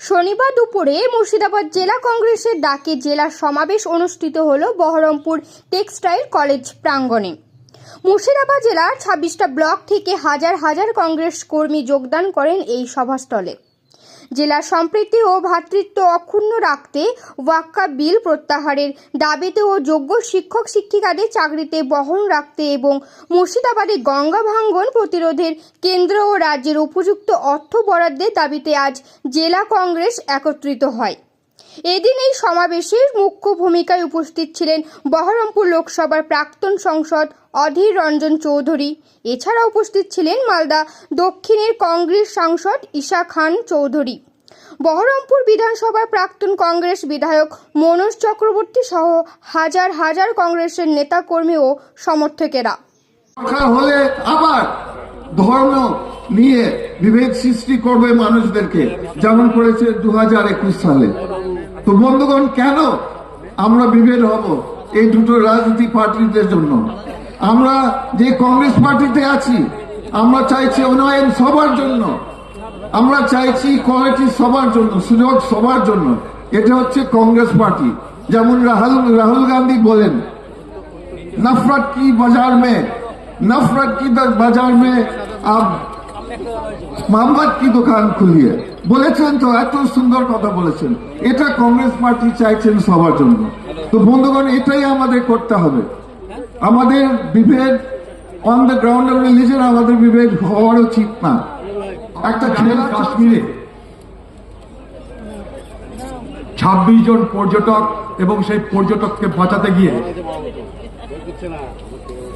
শনিবার দুপুরে মুর্শিদাবাদ জেলা কংগ্রেসের ডাকে জেলা সমাবেশ অনুষ্ঠিত হল বহরমপুর টেক্সটাইল কলেজ প্রাঙ্গণে। মুর্শিদাবাদ জেলার ছাব্বিশটা ব্লক থেকে হাজার হাজার কংগ্রেস কর্মী যোগদান করেন এই সভাস্থলে। জেলার সম্প্রীতি ও ভ্রাতৃত্ব অক্ষুণ্ণ রাখতে ওয়াক্কা বিল প্রত্যাহারের দাবিতে ও যোগ্য শিক্ষক শিক্ষিকাদের চাকরিতে বহন রাখতে এবং মুর্শিদাবাদে গঙ্গা ভাঙ্গন প্রতিরোধের কেন্দ্র ও রাজ্যের উপযুক্ত অর্থ বরাদ্দের দাবিতে আজ জেলা কংগ্রেস একত্রিত হয়। এদিন এই সমাবেশে মুখ্য ভূমিকায় উপস্থিত ছিলেন বহরমপুর লোকসভার প্রাক্তন সংসদ অধীর রঞ্জন চৌধুরী। এছাড়া উপস্থিত ছিলেন মালদা দক্ষিণের কংগ্রেস সাংসদ ঈশা খান চৌধুরী। বহরমপুর বিধানসভার প্রাক্তন কংগ্রেস বিধায়ক মনোজ চক্রবর্তী সহ হাজার হাজার কংগ্রেসের নেতাকর্মী ও সমর্থকেরা। হলে আবার ধর্ম নিয়ে বিভেদ সৃষ্টি করবে মানুষদেরকে, যেমন করেছে দু হাজার একুশ সালে। তো বন্ধুগণ কেন আমরা বিভেদ হব এই দুটো রাজনীতি পার্টিদের জন্য আমরা যে কংগ্রেস পার্টিতে আছি আমরা চাইছি উন্নয়ন সবার জন্য আমরা চাইছি কোয়ালিটি সবার জন্য সুযোগ সবার জন্য এটা হচ্ছে কংগ্রেস পার্টি যেমন রাহুল রাহুল গান্ধী বলেন नफरत की बाजार में नफरत की द- बाजार में आप মোহাম্মদ কি দোকান খুলিয়ে? বলেছেন তো, এত সুন্দর কথা বলেছেন। এটা কংগ্রেস পার্টি চাইছেন সবার জন্য। তো বন্ধুগণ, এটাই আমাদের করতে হবে। আমাদের বিভেদ on the ground of religion আমাদের বিভেদ হওয়ার উচিত না। একটা খেলা কাশ্মীরে। ছাব্বিশ জন পর্যটক এবং সেই পর্যটককে বাঁচাতে গিয়ে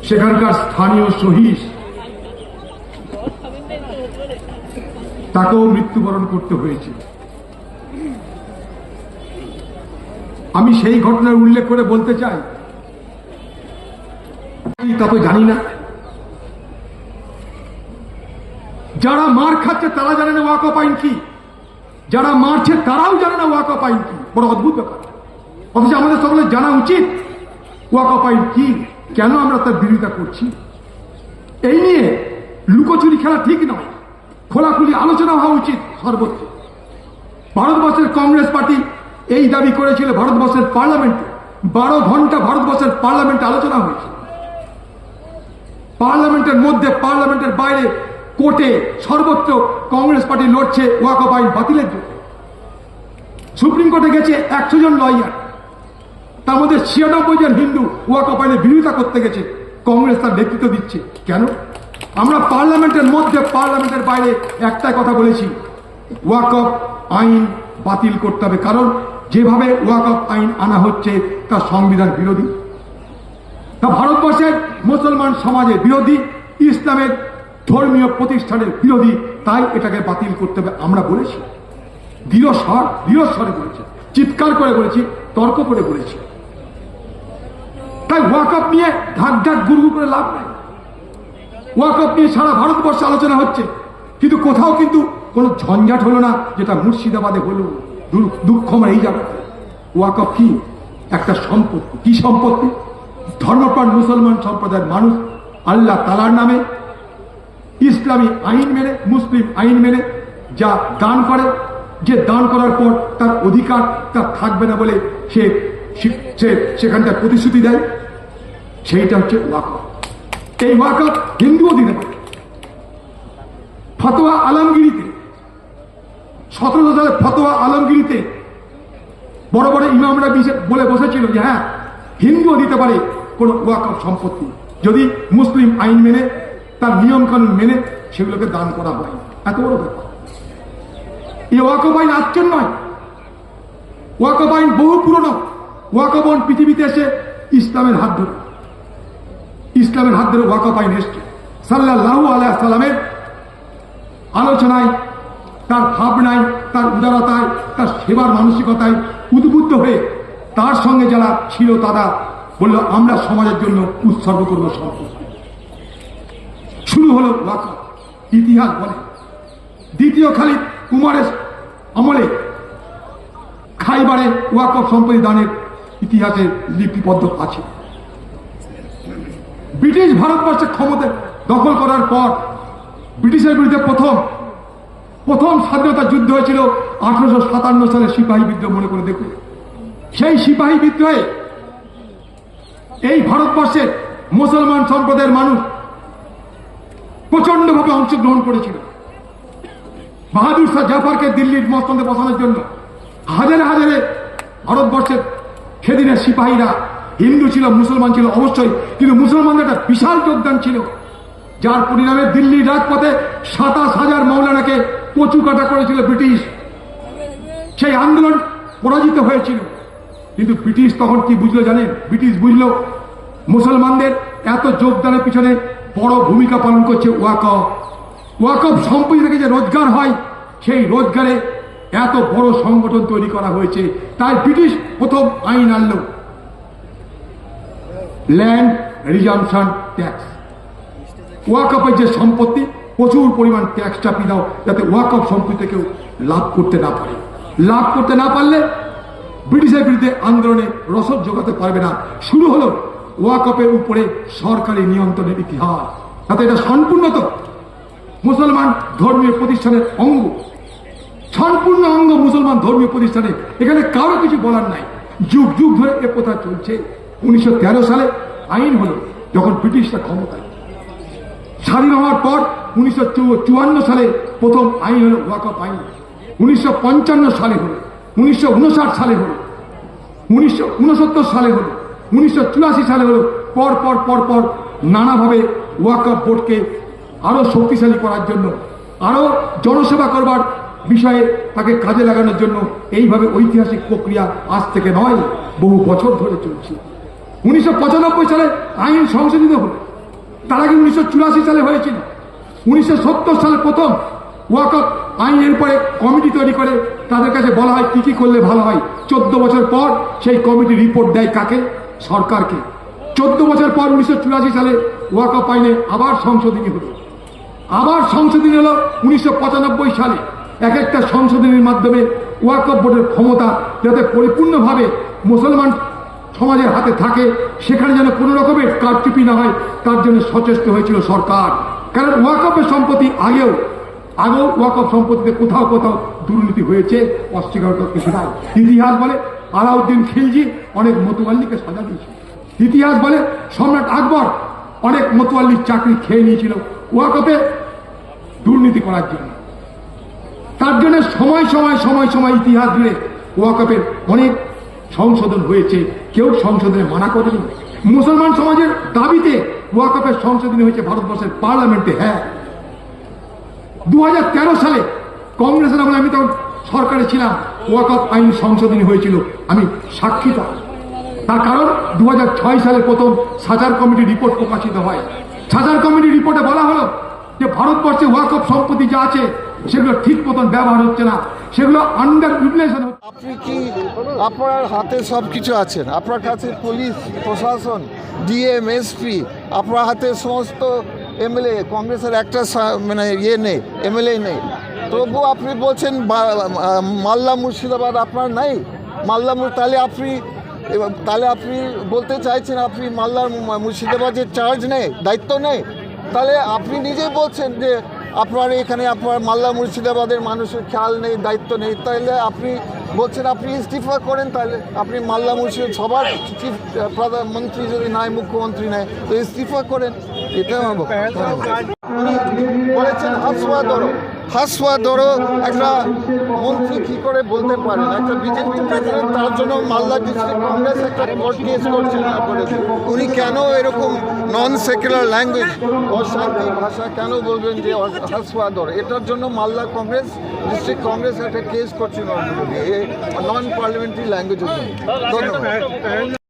সেখানকার স্থানীয় শহীদ তাকেও মৃত্যুবরণ করতে হয়েছে। আমি সেই ঘটনার উল্লেখ করে বলতে চাই। তা তো জানি না। যারা মার খাচ্ছে তারা জানে না ওয়াকআপ আইন কি। যারা মারছে তারাও জানে না ওয়াকআপ আইন কি। বড় অদ্ভুত ব্যাপার। অথচ আমাদের সকলে জানা উচিত ওয়াকআপ আইন কি, কেন আমরা তার বিরোধিতা করছি। এই নিয়ে লুকোচুরি খেলা ঠিক নয়। খোলাখুলি আলোচনা হওয়া উচিত সর্বত্র ভারতবর্ষের কংগ্রেস পার্টি এই দাবি করেছিল ভারতবর্ষের পার্লামেন্টে। বারো ঘণ্টা ভারতবর্ষের পার্লামেন্টে আলোচনা হয়েছে। পার্লামেন্টের মধ্যে, পার্লামেন্টের বাইরে, কোর্টে সর্বত্র কংগ্রেস পার্টি লড়ছে ওয়াকফ আইন বাতিলের জন্য। সুপ্রিম কোর্টে গেছে একশো জন লয়ার। তার মধ্যে ছিয়ানব্বই জন হিন্দু ওয়াকফ আইনের বিরোধিতা করতে গেছে। কংগ্রেস তার নেতৃত্ব দিচ্ছে। কেন? আমরা পার্লামেন্টের মধ্যে, পার্লামেন্টের বাইরে একটাই কথা বলেছি ওয়াকফ আইন বাতিল করতে হবে। কারণ যেভাবে ওয়াকফ আইন আনা হচ্ছে, তা সংবিধান বিরোধী। তা ভারতবর্ষের মুসলমান সমাজের বিরোধী, ইসলামের ধর্মীয় প্রতিষ্ঠানের বিরোধী, তাই এটাকে বাতিল করতে হবে আমরা বলেছি। দৃঢ় স্বর দৃঢ় স্বরে বলেছি, চিৎকার করে বলেছি, তর্ক করে বলেছি। তাই ওয়াকআপ নিয়ে ঢাক ঢাক গুরু করে লাভ নেই। ওয়াকআপ নিয়ে সারা ভারতবর্ষে আলোচনা হচ্ছে। কিন্তু কোথাও কিন্তু কোনো ঝঞ্ঝাট হলো না যেটা মুর্শিদাবাদে হলো দু- দুঃখময় এই জায়গাটা ওয়াকআপ কি? একটা সম্পত্তি। কি সম্পত্তি? ধর্মপ্রাণ মুসলমান সম্প্রদায়ের মানুষ আল্লাহ তালার নামে ইসলামী আইন মেনে, মুসলিম আইন মেনে যা দান করে, যে দান করার পর তার অধিকার তার থাকবে না বলে সে সে- সে সেখানটায় প্রতিশ্রুতি দেয়, সেইটা হচ্ছে ওয়াকফ। এই ওয়াকফ হিন্দুও দিতে পারে ফতোয়া আলমগিরিতে, সতেরো সালে ফতোয়া আলমগিরিতে বড় বড় ইমামরা বলে বসেছিল যে হ্যাঁ হিন্দুও দিতে পারে কোন ওয়াকফ সম্পত্তি। যদি মুসলিম আইন মেনে, তার নিয়ম কানুন মেনে সেগুলোকে দান করা হয়। এত বড় ব্যাপার। এই ওয়াকফ আইন আজকের নয়। ওয়াকফ আইন বহু পুরনো। ওয়াকফ আইন পৃথিবীতে এসে ইসলামের হাত ধরে। ইসলামের হাত ধরে ওয়াকফ আইন এসছে। সাল্লাহ আলাহ সাল্লামের আলোচনায়, তার ভাবনায়, তার উদারতায়, তার সেবার মানসিকতায় উদ্বুদ্ধ হয়ে তার সঙ্গে যারা ছিল তারা বলল, আমরা সমাজের জন্য উৎসর্গ করব সম্পত্তি শুরু হলো ওয়াকফ। ইতিহাস বলে। দ্বিতীয় খালিদ কুমারের আমলে খাইবারে ওয়াকফ সম্পত্তি দানের ইতিহাসে লিপিবদ্ধ আছে। ব্রিটিশ ভারতবর্ষের ক্ষমতা দখল করার পর ব্রিটিশের বিরুদ্ধে প্রথম প্রথম স্বাধীনতা যুদ্ধ হয়েছিল আঠারোশো সাতান্ন সালে সিপাহী বিদ্রোহ, মনে করে দেখুন। সেই সিপাহী বিদ্রোহে এই ভারতবর্ষের মুসলমান সম্প্রদায়ের মানুষ প্রচন্ডভাবে অংশগ্রহণ করেছিল। বাহাদুর শাহ জাফরকে দিল্লির মস্তন্দে বসানোর জন্য হাজারে হাজারে ভারতবর্ষের সেদিনের সিপাহীরা হিন্দু ছিল, মুসলমান ছিল, অবশ্যই। কিন্তু মুসলমানদের একটা বিশাল যোগদান ছিল। যার পরিণামে দিল্লির রাজপথে সাতাশ হাজার মৌলানাকে কচু কাটা করেছিল ব্রিটিশ। সেই আন্দোলন পরাজিত হয়েছিল। কিন্তু ব্রিটিশ তখন কি বুঝলো জানেন? ব্রিটিশ বুঝলো, মুসলমানদের এত যোগদানের পিছনে বড় ভূমিকা পালন করছে ওয়াকফ। ওয়াকফ সম্পত্তি থেকে যে রোজগার হয়, সেই রোজগারে এত বড় সংগঠন তৈরি করা হয়েছে। তাই ব্রিটিশ প্রথম আইন আনলো। ল্যান্ড রিজামশন ট্যাক্স ওয়াকফের যে সম্পত্তি, প্রচুর পরিমাণ ট্যাক্স চাপিয়ে দাও, যাতে ওয়াকফ সম্পত্তি কেউ লাভ করতে না পারে। লাভ করতে না পারলে ব্রিটিশের বিরুদ্ধে আন্দোলনে রসদ জোগাতে পারবে না। শুরু হলো ওয়াকফের উপরে সরকারি নিয়ন্ত্রণের ইতিহাস। তাতে এটা সম্পূর্ণ তো মুসলমান ধর্মীয় প্রতিষ্ঠানের অঙ্গ। সম্পূর্ণ অঙ্গ মুসলমান ধর্মীয় প্রতিষ্ঠানে। এখানে কারও কিছু বলার নাই। যুগ যুগ ধরে এ প্রথা চলছে। উনিশশো তেরো সালে আইন হলো যখন ব্রিটিশরা ক্ষমতায়। স্বাধীন হওয়ার পর উনিশশো চুয়ান্ন সালে প্রথম আইন হলো ওয়াকফ আইন। উনিশশো পঞ্চান্ন সালে হলো, উনিশশো উনষাট সালে হলো, উনিশশো উনসত্তর সালে হলো, উনিশশো চুরাশি সালে হলো, পর পর পর পর নানাভাবে ওয়াকফ বোর্ডকে আরও শক্তিশালী করার জন্য আরও জনসেবা করবার বিষয়ে তাকে কাজে লাগানোর জন্য এইভাবে ঐতিহাসিক প্রক্রিয়া আজ থেকে নয়, বহু বছর ধরে চলছে। উনিশশো পঁচানব্বই সালে আইন সংশোধিত হলো তার আগে উনিশশো চুরাশি সালে হয়েছিল। উনিশশো সত্তর সালে প্রথম ওয়াকফ আইনের পরে কমিটি তৈরি করে। তাদের কাছে বলা হয়, কি কি করলে ভালো হয়। চোদ্দ বছর পর সেই কমিটি রিপোর্ট দেয় কাকে? সরকারকে। চোদ্দ বছর পর উনিশশো চুরাশি সালে ওয়াকফ আইনে আবার সংশোধনী হলো। আবার সংশোধনী হলো উনিশশো সালে। এক একটা সংশোধনীর মাধ্যমে ওয়াকফ বোর্ডের ক্ষমতা যাতে পরিপূর্ণভাবে মুসলমান সমাজের হাতে থাকে, সেখানে যেন কোনো রকমের কারচুপি না হয়, তার জন্য সচেষ্ট হয়েছিল সরকার। কারণ ওয়াকফের সম্পত্তি আগেও আগেও ওয়াকফ সম্পত্তিতে কোথাও কোথাও দুর্নীতি হয়েছে, অস্বীকার করতে শোনায় ইতিহাস বলে, আলাউদ্দিন খিলজি অনেক মতুয়াল্লিকে সাজা দিয়েছিল। ইতিহাস বলে, সম্রাট আকবর অনেক মতুয়াল্লির চাকরি খেয়ে নিয়েছিল ওয়াকফে দুর্নীতি করার জন্য। তার জন্য সময় সময় সময় সময় ইতিহাস জুড়ে ওয়াকফের অনেক সংশোধন হয়েছে, কেউ সংশোধনে মানা করেনি। মুসলমান সমাজের দাবিতে ওয়াকফের সংশোধনী হয়েছে ভারতবর্ষের পার্লামেন্টে হ্যাঁ। দু হাজার তেরো সালে কংগ্রেসের আমলে আমি তখন সরকারে ছিলাম, ওয়াকফ আইন সংশোধনী হয়েছিল, আমি সাক্ষী তার কারণ দু হাজার ছয় সালে প্রথম সাজার কমিটি রিপোর্ট প্রকাশিত হয়। সাজার কমিটি রিপোর্টে বলা হলো যে ভারতবর্ষে ওয়াকফ সম্পত্তি যা আছে, সেগুলো ঠিক মতন ব্যবহার হচ্ছে না। সেগুলো আন্ডার ইউটিলাইজেশন আপনি কি আপনার হাতে সব কিছু আছেন আপনার কাছে পুলিশ, প্রশাসন ডিএম এসপি আপনার হাতে সমস্ত এমএলএ কংগ্রেসের একটা মানে ইয়ে নেই এমএলএ নেই। তবু আপনি বলছেন মালদা মুর্শিদাবাদ আপনার নাই? মুর- তাহলে আপনি তাহলে আপনি বলতে চাইছেন আপনি মালদার মু- মুর্শিদাবাদের চার্জ নেই, দায়িত্ব নেই? তাহলে আপনি নিজেই বলছেন যে আপনার এখানে আপনার মালদা মুর্শিদাবাদের মানুষের খেয়াল নেই, দায়িত্ব নেই, তাহলে আপনি বলছেন, আপনি ইস্তিফা করেন, তাহলে আপনি মাল্লা মুর্শিদ সবার চিফ প্রধানমন্ত্রী যদি নাই, মুখ্যমন্ত্রী নাই, তো ইস্তিফা করেন। এটা বলেছেন হাসুয়া ধরো। হাসুয়া ধরো একটা মন্ত্রী কি করে বলতে পারেন একটা বিজেপি প্রেসিডেন্ট, তার জন্য মালদা ডিস্ট্রিক্ট কংগ্রেস একটা কোর্ট কেস করছে না করে উনি কেন এরকম নন সেকুলার ল্যাঙ্গুয়েজ অশান্তি ভাষা কেন বলবেন যে হাসওয়াদর এটার জন্য মালদা কংগ্রেস, ডিস্ট্রিক্ট কংগ্রেস একটা কেস করছে নন পার্লামেন্টারি ল্যাঙ্গুয়েজের জন্য। ধন্যবাদ।